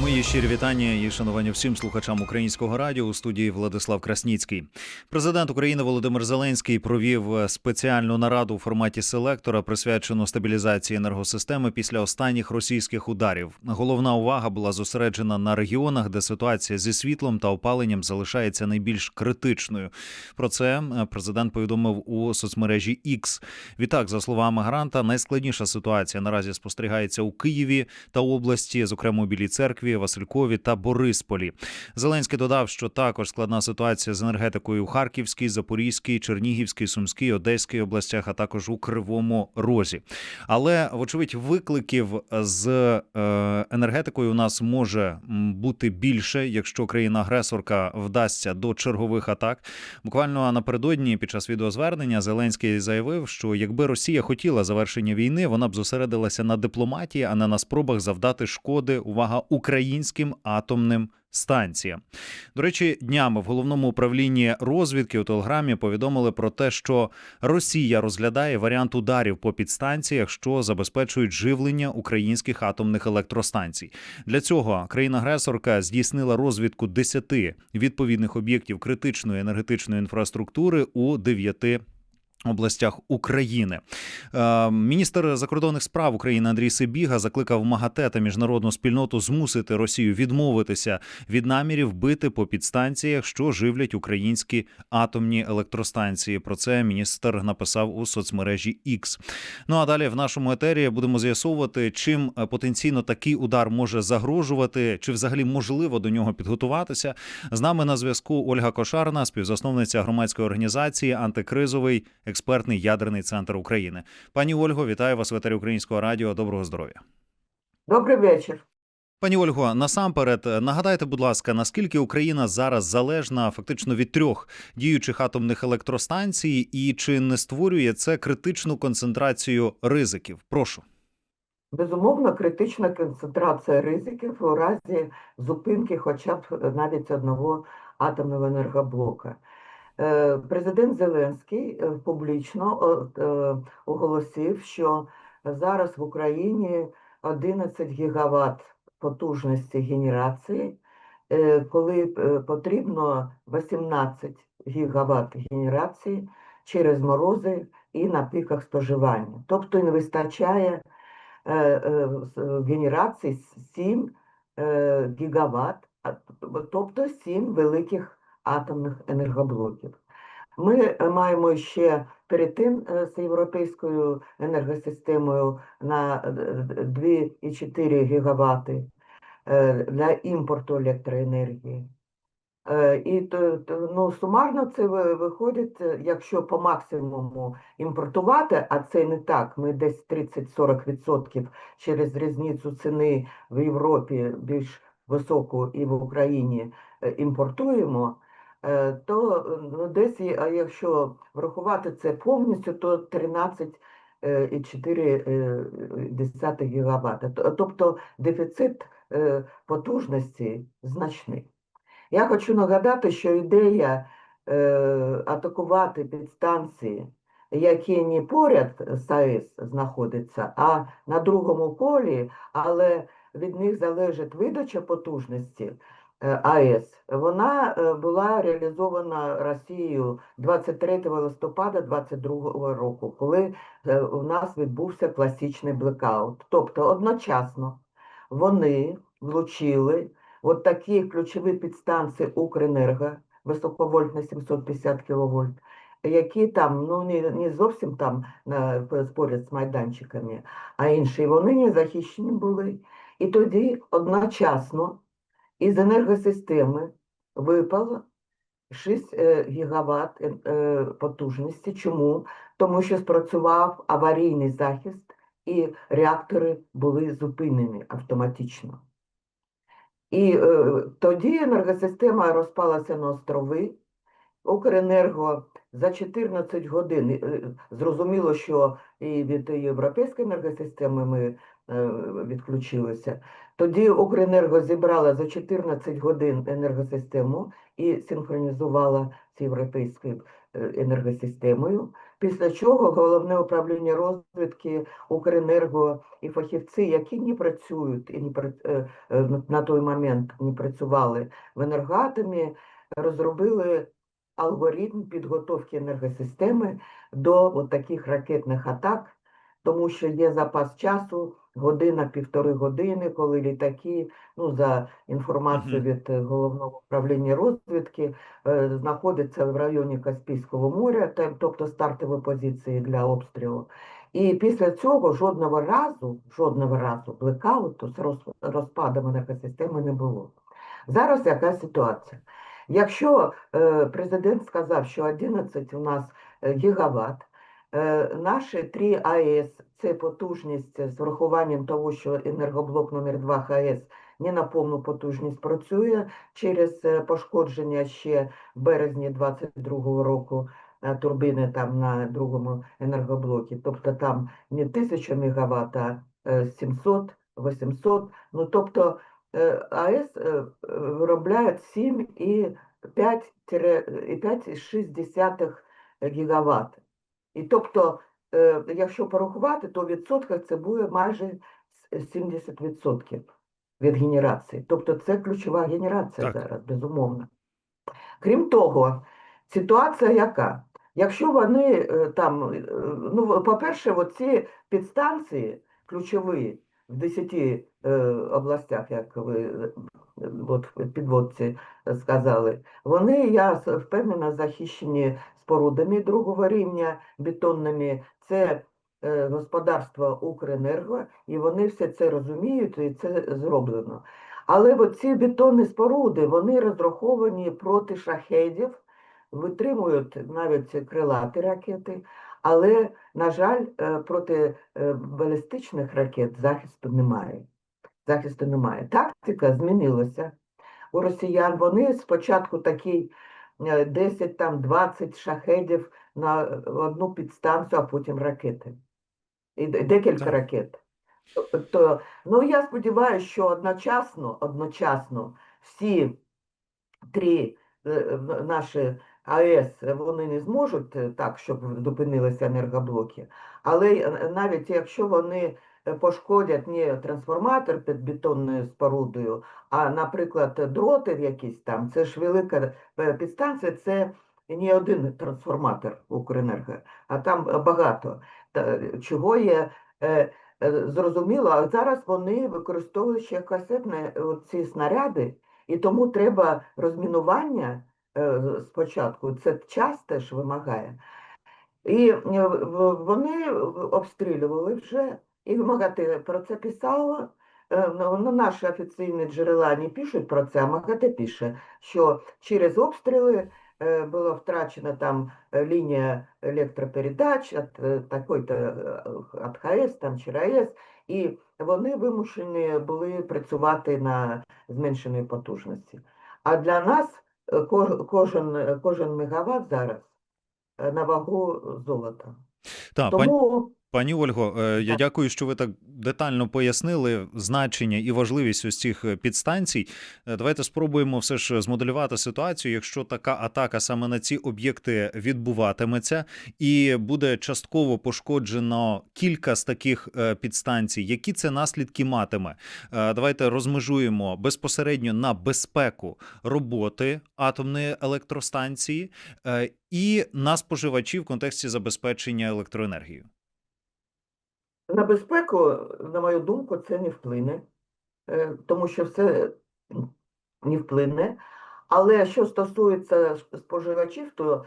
Мої щирі вітання і шанування всім слухачам українського радіо у студії Владислав Красніцький. Президент України Володимир Зеленський провів е, спеціальну нараду у форматі селектора, присвячену стабілізації енергосистеми після останніх російських ударів. Головна увага була зосереджена на регіонах, де ситуація зі світлом та опаленням залишається найбільш критичною. Про це е, президент повідомив у соцмережі X. Відтак, за словами гаранта, найскладніша ситуація наразі спостерігається у Києві та області, зокрема у Білій церкві, Василькові та Борисполі. Зеленський додав, що також складна ситуація з енергетикою у Харківській, Запорізькій, Чернігівській, Сумській, Одеській областях, а також у Кривому Розі. Але вочевидь, викликів з е, енергетикою у нас може бути більше, якщо країна-агресорка вдасться до чергових атак. Буквально напередодні, під час відеозвернення, Зеленський заявив, що якби Росія хотіла завершення війни, вона б зосередилася на дипломатії, а не на спробах завдати шкоди. Увага українським атомним. Станціям до речі, днями в головному управлінні розвідки у телеграмі повідомили про те, що Росія розглядає варіант ударів по підстанціях, що забезпечують живлення українських атомних електростанцій. Для цього країна-агресорка здійснила розвідку 10 відповідних об'єктів критичної енергетичної інфраструктури у 9 областях України. Е, Міністр закордонних справ України Андрій Сибіга закликав МАГАТЕ та міжнародну спільноту змусити Росію відмовитися від намірів бити по підстанціях, що живлять українські атомні електростанції. Про це міністр написав у соцмережі X. Ну а далі в нашому етері будемо з'ясовувати, чим е, потенційно такий удар може загрожувати, чи взагалі можливо до нього підготуватися. З нами на зв'язку Ольга Кошарна, співзасновниця громадської організації Антикризовий експертний ядерний центр України. Пані Ольго, вітаю вас в етері Українського радіо. Доброго здоров'я. Добрий вечір. Пані Ольго, насамперед нагадайте, будь ласка, наскільки Україна зараз залежна фактично від трьох діючих атомних електростанцій, і чи не створює це критичну концентрацію ризиків? Прошу. Безумовно, критична концентрація ризиків у разі зупинки хоча б навіть одного атомного енергоблока. Е, Президент Зеленський е, публічно е, оголосив, що зараз в Україні 11 гігават потужності генерації, коли потрібно 18 гігават генерації через морози і на піках споживання. Тобто не вистачає генерації 7 е, гігават, тобто 7 великих атомних енергоблоків. Ми е, маємо ще перед тим е, з європейською енергосистемою на е, д- д- 2,4 гігавати е, для імпорту електроенергії. І ну, сумарно це ви- виходить, якщо по максимуму імпортувати, а це не так, ми десь 30-40% через різницю ціни в Європі більш високу і в Україні імпортуємо, то е, ну, десь, а якщо врахувати це повністю, то 13,4 гігавата. Т- Тобто дефіцит е, потужності значний. Я хочу нагадати, що ідея е, атакувати підстанції, які не поряд з АЕС знаходяться, а на другому полі, але від них залежить видача потужності е, АЕС, вона е, була реалізована Росією 23 листопада 2022 року, коли е, у нас відбувся класичний блекаут. Тобто одночасно вони влучили От такі ключові підстанції Укренерго, високовольтна 750 кВт, які там, ну не, не зовсім там поряд з майданчиками, а інші вони не захищені були. І тоді одночасно із енергосистеми випало 6 е, гігават е, е, потужності. Чому? Тому що спрацював аварійний захист і реактори були зупинені автоматично. І е, тоді енергосистема розпалася на острови. Укренерго за 14 годин, зрозуміло, що і від європейської енергосистеми ми е, відключилися. Тоді Укренерго зібрала за 14 годин енергосистему і синхронізувала з європейською е, енергосистемою. Після чого головне управління розвідки Укренерго і фахівці, які не працюють і не е, на- той момент не працювали в енергоатомі, розробили алгоритм підготовки енергосистеми до таких ракетних атак, тому що є запас часу, година-півтори години, коли літаки, ну за інформацією від е, головного управління розвідки, е, знаходяться в районі Каспійського моря, тобто стартові позиції для обстрілу. І після цього жодного разу, жодного разу блекауту з роз- розпадом енергосистеми не було. Зараз яка ситуація? Якщо е, президент сказав, що 11 у нас гігават, наші 3 АЕС це потужність з врахуванням того, що енергоблок номер 2 ХАЕС не на повну потужність працює через е, пошкодження ще в березні 22 року е, турбини там на другому енергоблокі. Тобто там не 1000 МВт, а е, 700, 800. Ну тобто е, АЕС е, е, виробляють 7 і 5,6 гігават. І тобто, е, якщо порахувати, то в відсотках це буде майже 70% від генерації. Тобто це ключова генерація Так. зараз, безумовно. Крім того, ситуація яка? Якщо вони е, там, е, ну, по-перше, оці підстанції ключові в 10 е, областях, як ви от підводці сказали, вони, я впевнена, захищені спорудами другого рівня, бетонними. Це е, господарство Укренерго, і вони все це розуміють, і це зроблено. Але ці бетонні споруди, вони розраховані проти шахедів, витримують навіть крилаті ракети, але, на жаль, е, проти е, балістичних ракет захисту немає. Захисту немає. Тактика змінилася. У росіян вони спочатку такі е, 10 там 20 шахедів на одну підстанцію, а потім ракети. І декілька Так. ракет. То- ну, я сподіваюся, що одночасно, одночасно всі три е, наші АЕС вони не зможуть так, щоб зупинилися енергоблоки. Але е, навіть якщо вони пошкодять не трансформатор під бетонною спорудою, а, наприклад, дроти якісь там, це ж велика е, підстанція, це не один трансформатор Укренерго, а там багато. Чого є е, е, зрозуміло, а зараз вони використовують ще касетні ці снаряди, і тому треба розмінування спочатку. Це час теж вимагає. І вони обстрілювали вже, і МАГАТЕ про це писало. Е, Ну, ну, наші офіційні джерела не пишуть про це, а МАГАТЕ пише, що через обстріли е, була втрачена там е, лінія електропередач від такої-то від ХАЕС там, чи РАЕС, і вони вимушені були працювати на зменшеній потужності. А для нас кожен, кожен мегаватт зараз на вагу золота. Так, Тому пані Ольго, е, я дякую, що ви так детально пояснили значення і важливість ось цих е, підстанцій. Е, Давайте спробуємо все ж змоделювати ситуацію, якщо така атака саме на ці об'єкти відбуватиметься, і буде частково пошкоджено кілька з таких підстанцій. Які це наслідки матиме? Давайте розмежуємо безпосередньо на безпеку роботи атомної електростанції і на споживачів в контексті забезпечення електроенергією. На безпеку, на мою думку, це не вплине, е, тому що все не вплине. Але що стосується споживачів, то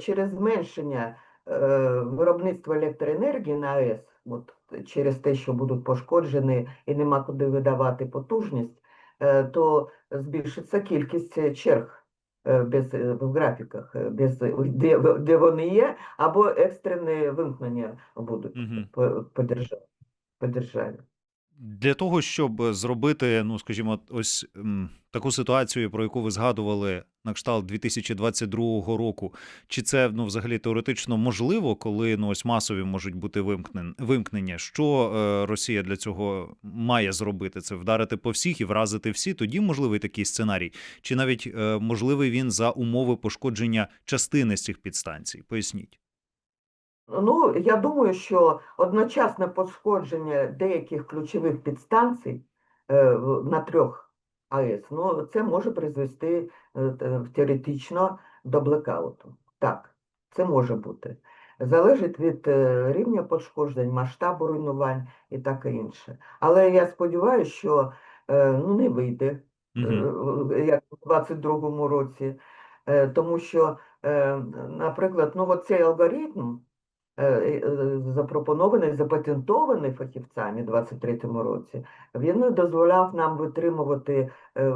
через зменшення е, виробництва електроенергії на АЕС, от через те, що будуть пошкоджені і нема куди видавати потужність, е, то збільшиться кількість черг без, е, в графіках, е, без, де, де вони є, або екстрене вимкнення будуть угу. по, по, державі, по державі. Для того, щоб зробити, ну скажімо, ось таку ситуацію, про яку ви згадували на кшталт 2022 року, чи це ну взагалі теоретично можливо, коли ну ось масові можуть бути вимкнен, вимкнення? Що е, Росія для цього має зробити? Це вдарити по всіх і вразити всі? Тоді можливий такий сценарій, чи навіть е, можливий він за умови пошкодження частини з цих підстанцій? Поясніть. Ну, я думаю, що одночасне пошкодження деяких ключових підстанцій е, на трьох АЕС, ну, це може призвести е, теоретично до блекауту. Так, це може бути. Залежить від е, рівня пошкоджень, масштабу руйнувань і таке інше. Але я сподіваюся, що ну, не вийде Угу. як у 22-му році, тому що, наприклад, ну, оцей алгоритм запропонований, запатентований фахівцями у 23-му році, він дозволяв нам витримувати е,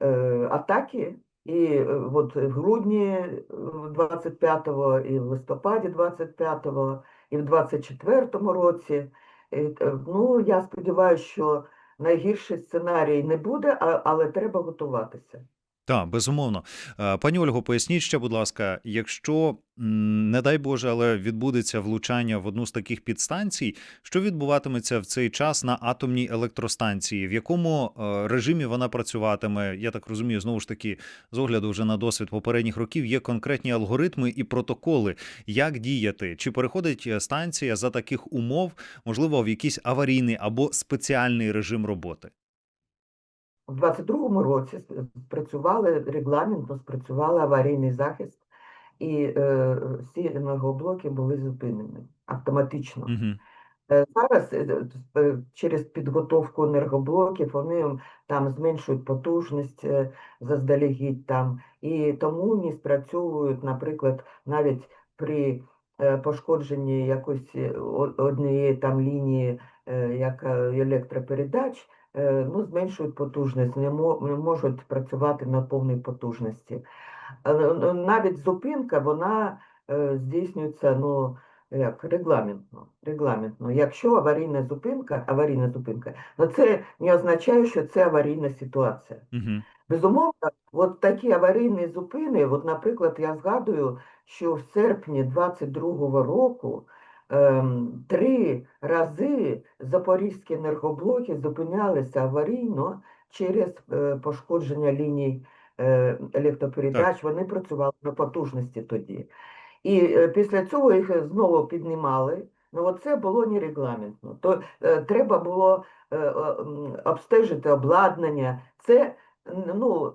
е, атаки. І е, от в грудні е, 25-го, і в листопаді 25-го, і в 24-му році. Е, Ну, я сподіваюся, що найгірший сценарій не буде, але треба готуватися. Так, безумовно. Е, Пані Ольго, поясніть ще, будь ласка, якщо, не дай Боже, але відбудеться влучання в одну з таких підстанцій, що відбуватиметься в цей час на атомній електростанції? В якому е, режимі вона працюватиме? Я так розумію, знову ж таки, з огляду вже на досвід попередніх років, є конкретні алгоритми і протоколи, як діяти? Чи переходить е, станція за таких умов, можливо, в якийсь аварійний або спеціальний режим роботи? У 22-му році спрацювали регламентно, спрацювали аварійний захист, і е, всі енергоблоки були зупинені автоматично. Угу. Зараз е, е, через підготовку енергоблоків вони там зменшують потужність заздалегідь там, і тому не спрацьовують, наприклад, навіть при пошкодженні якоїсь однієї там лінії, як електропередач, ну, зменшують потужність, не мо- не можуть працювати на повній потужності. Е, ну, Навіть зупинка, вона е, здійснюється, ну, як регламентно, регламентно. Якщо аварійна зупинка, аварійна зупинка, то це не означає, що це аварійна ситуація. Угу. Безумовно, от такі аварійні зупини, от, наприклад, я згадую, що в серпні 22-го року три рази запорізькі енергоблоки зупинялися аварійно через е, пошкодження ліній е, електропередач. Вони працювали на потужності тоді. І е, після цього їх знову піднімали. Ну, оце було нерегламентно. То е, треба було е, обстежити обладнання. Це ну,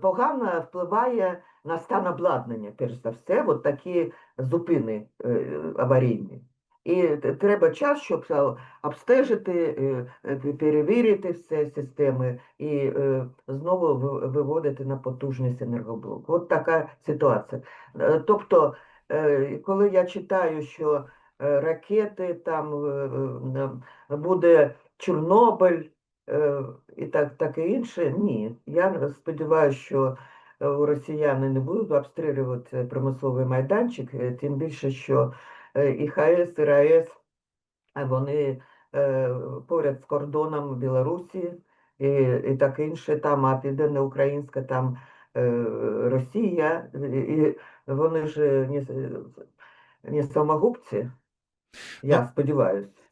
погано впливає на стан обладнання, перш за все, от такі зупини е, аварійні. І треба час, щоб е, обстежити, е, е, пе- перевірити все системи і е, знову виводити на потужність енергоблок. От така ситуація. Е, Тобто, е, коли я читаю, що е, ракети там е, е, буде Чорнобиль е, і так, таке інше, ні. Я сподіваюся, що е, росіяни не будуть обстрілювати промисловий майданчик, е, тим більше, що е, і ХАЕС, і РАЕС, вони е, поряд з кордоном Білорусі і, і таке інше, там, а південноукраїнська, там е, Росія, і, і вони ж не, не самогубці, я Ну, сподіваюся.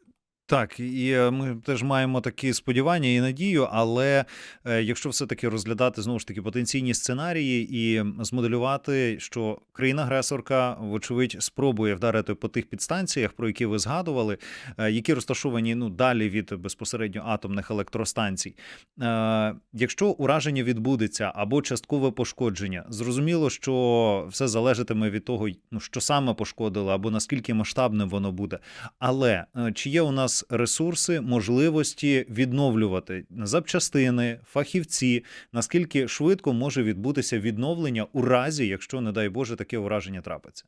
Так, і е, ми теж маємо такі сподівання і надію, але е, якщо все-таки розглядати знову ж таки потенційні сценарії і змоделювати, що країна-агресорка, вочевидь, спробує вдарити по тих підстанціях, про які ви згадували, е, які розташовані ну далі від безпосередньо атомних електростанцій. Якщо ураження відбудеться або часткове пошкодження, зрозуміло, що все залежатиме від того, ну що саме пошкодило, або наскільки масштабним воно буде. Але чи є у нас ресурси, можливості відновлювати запчастини, фахівці, наскільки швидко може відбутися відновлення у разі, якщо, не дай Боже, таке ураження трапиться?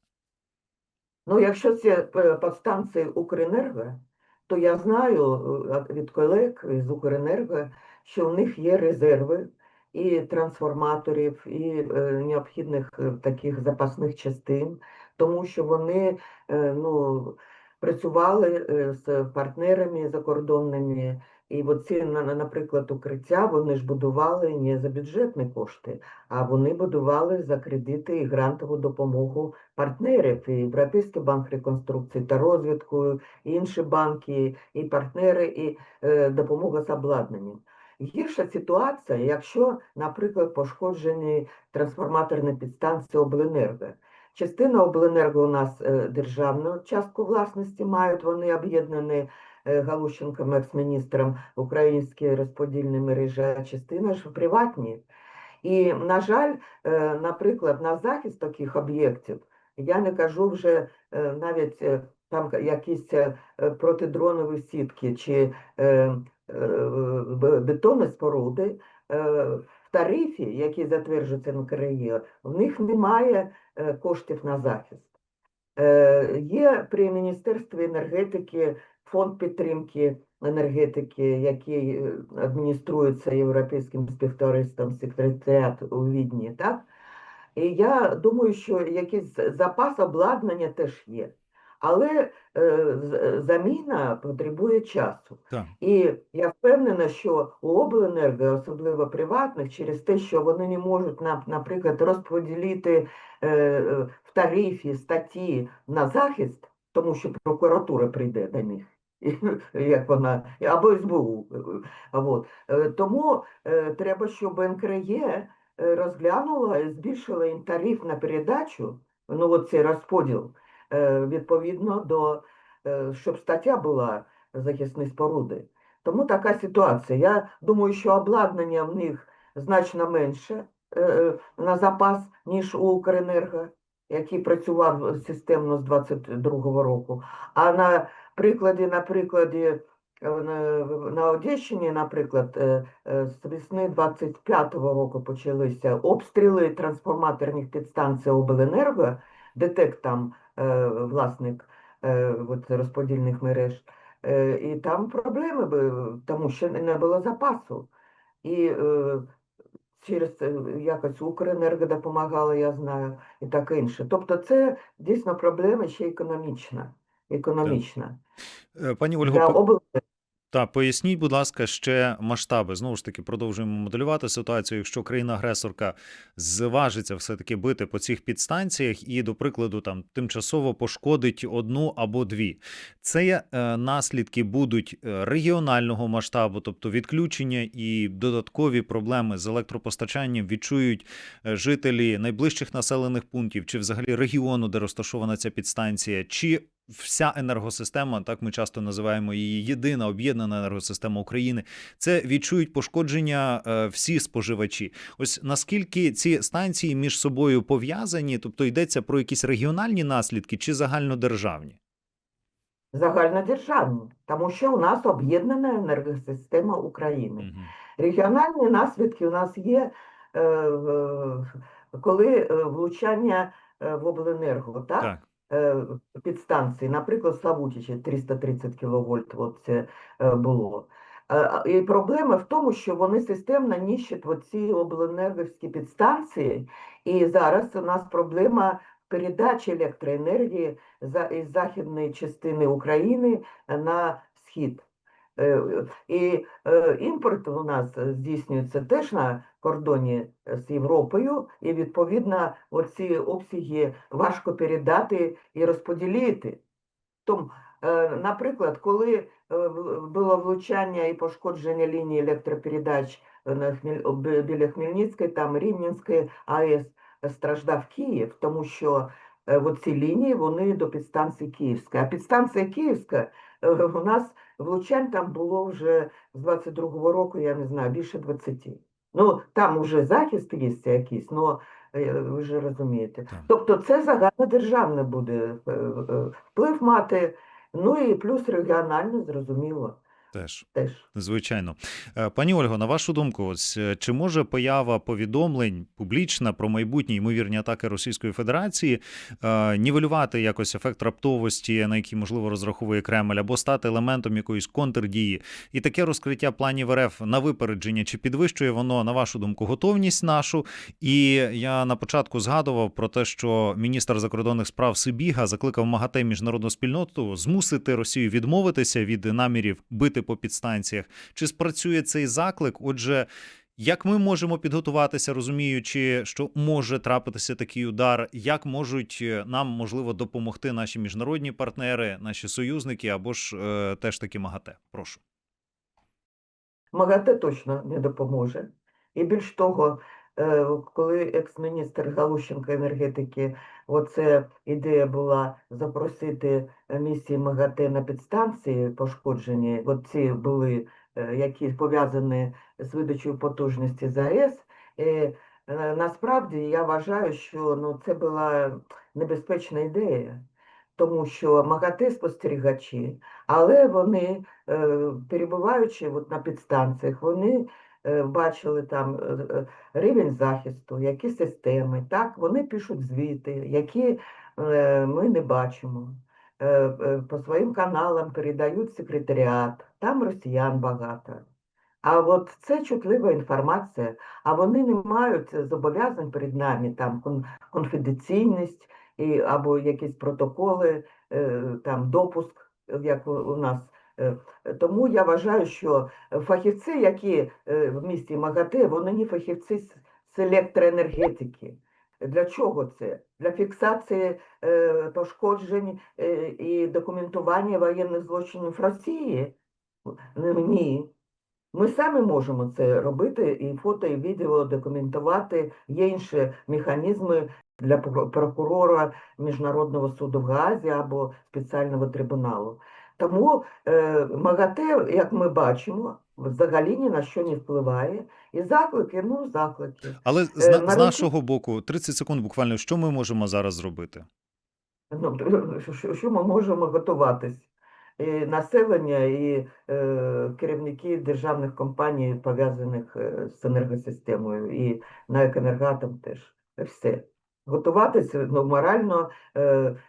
Ну, якщо це е, подстанції Укренерго, то я знаю е, від колег з Укренерго, що в них є резерви і трансформаторів, і е, необхідних таких запасних частин, тому що вони ну, працювали е, з партнерами закордонними. І оці, на- на- наприклад, укриття вони ж будували не за бюджетні кошти, а вони будували за кредити і грантову допомогу партнерів. І Європейський банк реконструкції та розвитку, і інші банки, і партнери, і е, допомога з обладнанням. Гірша ситуація, якщо, наприклад, пошкоджені трансформаторні підстанції обленерго. Частина обленерго у нас е, державну частку власності мають, вони об'єднані е, Галущенком, екс-міністром української розподільної мережі, а частина ж приватні. І, на жаль, е, наприклад, на захист таких об'єктів, я не кажу вже навіть там якісь протидронові сітки чи бетонні споруди, тарифі, який затверджується НКРЄ, в них немає е, коштів на захист. Е, Є при Міністерстві енергетики фонд підтримки енергетики, який е, адмініструється Європейським співтовариством секретаріат у Відні, так? І я думаю, що якийсь запас обладнання теж є. Але е, заміна потребує часу. Так. І я впевнена, що у обленерго, особливо приватних, через те, що вони не можуть, нап- наприклад, розподілити е, в тарифі статті на захист, тому що прокуратура прийде до них, як вона, або СБУ. от. Е, Тому е, треба, щоб НКРЕ е, розглянула і збільшила їм тариф на передачу, ну от цей розподіл, відповідно до, е, щоб стаття була захисні споруди. Тому така ситуація. Я думаю, що обладнання в них значно менше е, е, на запас, ніж у Укренерго, який працював системно з 22-го року. А на прикладі, на прикладі е, на, Одещині, наприклад, е, е, з весни 25-го року почалися обстріли трансформаторних підстанцій обленерго, ДТЕК там е, власник е, от, розподільних мереж. Е, І там проблеми були, тому що не було запасу. І е, через якось Укренерго допомагала, я знаю, і таке інше. Тобто це дійсно проблема ще економічна. економічна. Е, Пані Ольго. Та поясніть, будь ласка, ще масштаби. Знову ж таки, продовжуємо моделювати ситуацію. Якщо країна-агресорка зважиться все-таки бити по цих підстанціях і, до прикладу, там тимчасово пошкодить одну або дві. Це е, наслідки будуть е, регіонального масштабу, тобто відключення і додаткові проблеми з електропостачанням відчують е, жителі найближчих населених пунктів чи взагалі регіону, де розташована ця підстанція, чи вся енергосистема, так ми часто називаємо її єдина об'єднана енергосистема України. Це відчують пошкодження е, всі споживачі. Ось наскільки ці станції між собою пов'язані, тобто йдеться про якісь регіональні наслідки чи загальнодержавні? загальнодержавні, тому що у нас об'єднана енергосистема України. Мгм. Регіональні наслідки у нас є, е, коли е, влучання в обленерго, так? Так. Е, підстанції, наприклад, Славутичі 330 кВт, от це е, було. І проблема в тому, що вони системно ніщать оці обленерговські підстанції, і зараз у нас проблема передачі електроенергії із західної частини України на схід. І імпорт у нас здійснюється теж на кордоні з Європою, і відповідно оці обсяги важко передати і розподілити. Тому, е, наприклад, коли е, було влучання і пошкодження лінії електропередач е, біля Хмельницької, там Рівненської АЕС, страждав Київ, тому що оці лінії вони до підстанції Київська. А підстанція Київська у нас влучань там було вже з 22-го року, я не знаю, більше 20. Ну, там уже захист є якийсь, але ви ж розумієте. Тобто це загальнодержавний буде е, е, вплив мати, ну і плюс регіональне, зрозуміло. Теж. теж. Звичайно, Е, пані Ольго, на вашу думку, ось е, чи може поява повідомлень публічна про майбутні ймовірні атаки Російської Федерації е, нівелювати якось ефект раптовості, на який можливо розраховує Кремль, або стати елементом якоїсь контрдії, і таке розкриття планів РФ на випередження, чи підвищує воно на вашу думку готовність нашу? І я на початку згадував про те, що міністр закордонних справ Сибіга закликав МАГАТЕ міжнародну спільноту змусити Росію відмовитися від намірів бити по підстанціях. Чи спрацює цей заклик? Отже, як ми можемо підготуватися, розуміючи, що може трапитися такий удар, як можуть е, нам можливо допомогти наші міжнародні партнери, наші союзники або ж е, теж таки МАГАТЕ? Прошу. МАГАТЕ точно не допоможе. І більш того, коли екс-міністр Галущенко енергетики, оце ідея була запросити місії МАГАТЕ на підстанції пошкоджені, от ці були, е, які пов'язані з видачею потужності ЗАЕС. Е, е, Насправді я вважаю, що ну, це була небезпечна ідея, тому що МАГАТЕ спостерігачі, але вони е, перебуваючи от на підстанціях, вони е, бачили там е, е, рівень захисту, які системи, так, вони пишуть звіти, які е, ми не бачимо. Е, е, По своїм каналам передають секретаріат, там росіян багато. А от це чутлива інформація, а вони не мають зобов'язань перед нами, там конфіденційність і, або якісь протоколи, е, там допуск, як у нас. Е, Тому я вважаю, що фахівці, які е, в місті МАГАТЕ, вони не фахівці з- електроенергетики. Для чого це? Для фіксації е, пошкоджень е, і документування воєнних злочинів Росії? Ні. Ми самі можемо це робити, і фото, і відео документувати. Є інші механізми для прокурора Міжнародного суду в Гаазі або спеціального трибуналу. Тому е, МАГАТЕ, як ми бачимо, взагалі ні на що не впливає. І заклики, ну, заклики. Але з, Е, з нашого боку, 30 секунд буквально, що ми можемо зараз зробити? Ну, що, що ми можемо готуватись? І населення, і е, керівники державних компаній, пов'язаних е, з енергосистемою, і на «Екенергатом» теж. Все. Готуватися ну, морально, е,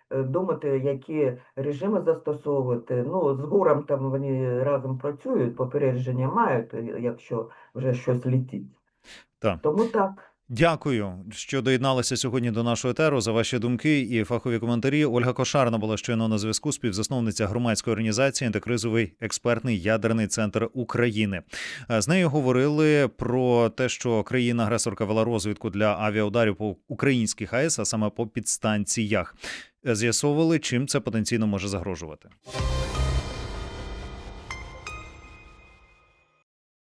е, думати, які режими застосовувати. Ну, з ГУРом там вони разом працюють, попередження мають, якщо вже щось літить. Так. Тому так. Дякую, що доєдналися сьогодні до нашого етеру за ваші думки і фахові коментарі. Ольга Кошарна була щойно на зв'язку, співзасновниця громадської організації антикризовий експертний ядерний центр України. Е, З нею говорили про те, що країна-агресорка вела розвідку для авіаударів по українських АЕС, а саме по підстанціях. Е, З'ясовували, чим це потенційно може загрожувати.